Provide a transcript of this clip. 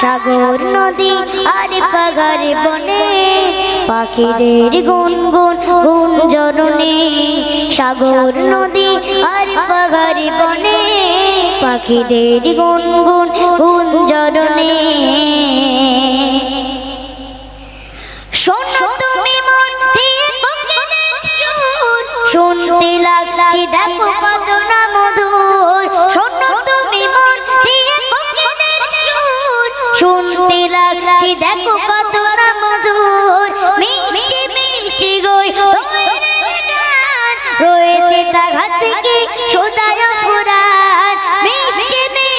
সাগর নদী আর পাগার বনে পাখিদের গুনগুন গুঞ্জরণে সাগর নদী আর পাগার বনে পাখিদের গুনগুন গুঞ্জরণে শোনো তুমি মন দিয়ে কোকিলের শুনতে লাগছে দেখো কত না মধুর।